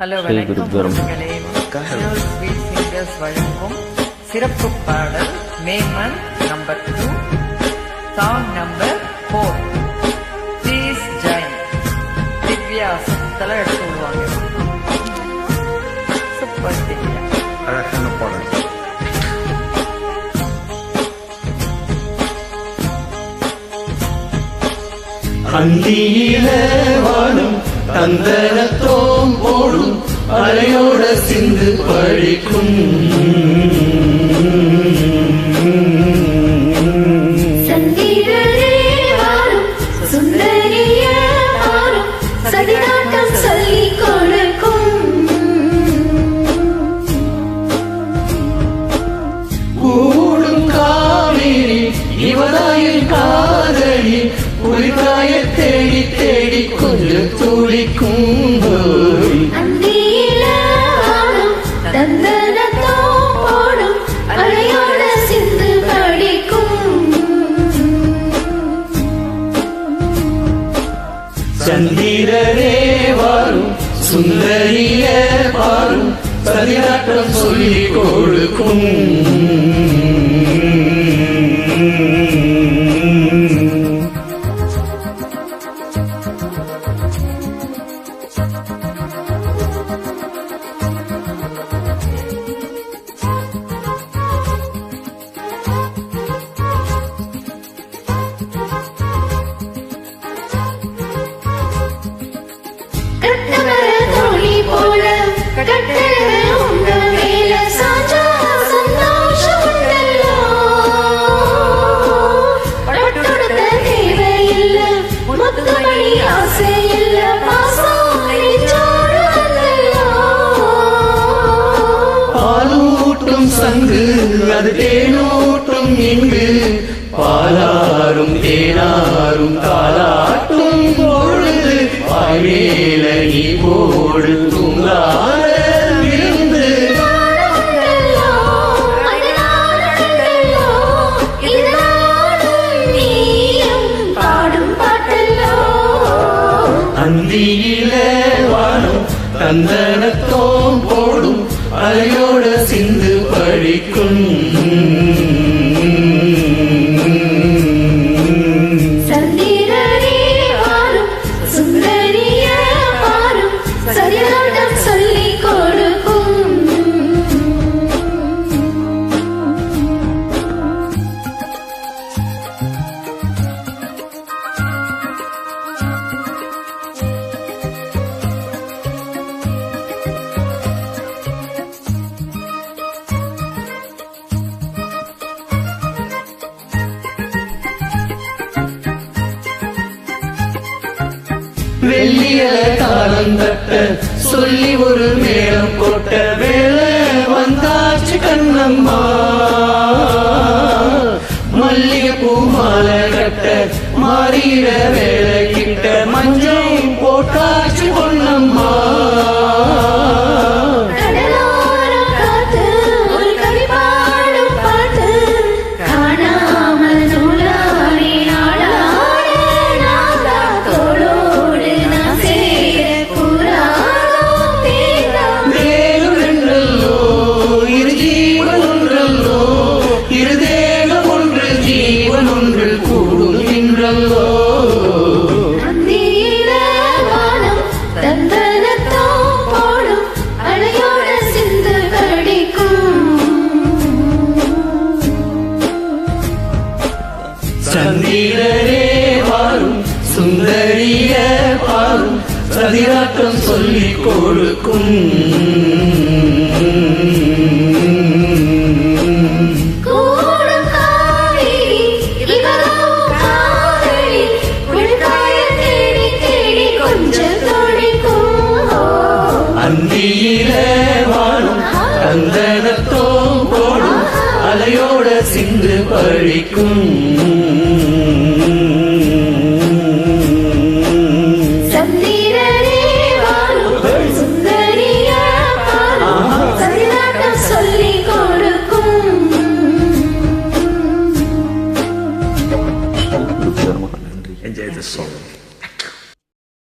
Hello வணக்கம். வழங்கும் சிறப்பு பாடல் Memon number two song number four please join Divya தலை எடுத்து விடுவாங்க. சூப்பர் திவ்யா. அழகான பாடல். அந்தியில வாழும் தந்தனத்தோம் கொடுக்கும். கூடும் காவேரி இவராயில் காதலி புலிதாய தேடி தேடி கொஞ்சம் துடிக்கும் போய் சந்திரரே வாரும் சுந்தரிய பாரும் சதிராட்டம் சொல்லிக் கொடுக்கும். சங்கு அது தேனூட்டும் இங்கு. பாலாரும் தேனாரும் தாளாட்டும் பொழுது. பாய்வேல நீ போடு தூங்காத அந்தியில வானம் தந்தனத்தோம் போடும் அலையோட சிந்து படிக்கும் வெள்ளிய தாளம் தட்ட சொல்லி ஒரு மேளம் கொட்ட வேலை வந்தாச்சு கண்ணம்மா. மல்லிகை பூ மாலை கட்ட மாறிட அலையோட சிந்து கடிக்கும். சந்திரரே வாரும் சுந்தரிய பாரும் சதிராட்டம் சொல்லிக் கொடுக்கும். நொடியிலே வாழும் தந்தனத்தோம் போடும் அலையோட சிந்து பழிக்கும் enjoy the.